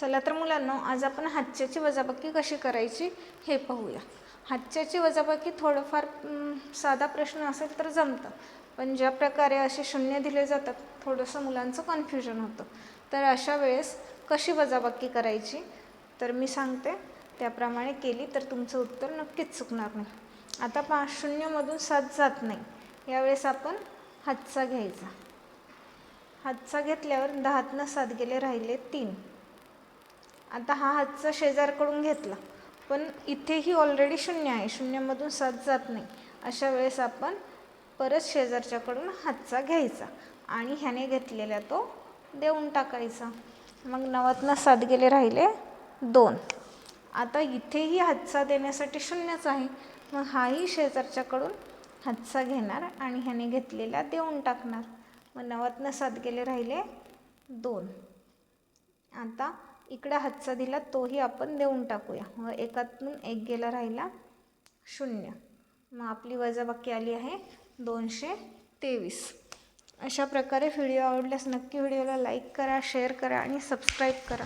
चला तर मुलांना आज आपण हातच्याची वजाबाकी कशी करायची हे पाहूया. हातच्याची वजाबाकी थोडंफार साधा प्रश्न असेल तर जमतं. पण ज्या प्रकारे असे शून्य दिले जातात थोडंसं मुलांचं कन्फ्युजन होतं. तर अशा वेळेस कशी वजाबाकी करायची? तर मी सांगते. त्याप्रमाणे केली तर तुमचं उत्तर नक्कीच चुकणार नाही. आता पहा शून्यमधून सात जात नाही. यावेळेस आपण हातचा घ्यायचा. हातचा घेतल्यावर दहातनं सात गेले राहिले तीन. आता हा हातचा शेजारकडून घेतला. पण इथेही ऑलरेडी शून्य आहे. शून्यमधून सात जात नाही. अशा वेळेस आपण परत शेजारच्याकडून हातचा घ्यायचा आणि ह्याने घेतलेला तो देऊन टाकायचा. मग नवातनं सात गेले राहिले दोन. आता इथेही हातचा देण्यासाठी शून्यच आहे. मग हाही शेजारच्याकडून हातचा घेणार आणि ह्याने घेतलेला देऊन टाकणार. मग नवातनं सात गेले राहिले दोन. आता इकडं हातचा दिला तोही आपण देऊन टाकूया. मग एकातून एक गेला राहिला शून्य. मग आपली वजाबाकी आली आहे दोनशे तेवीस. अशा प्रकारे व्हिडिओ आवडल्यास नक्की व्हिडिओला लाईक करा शेअर करा आणि सबस्क्राईब करा.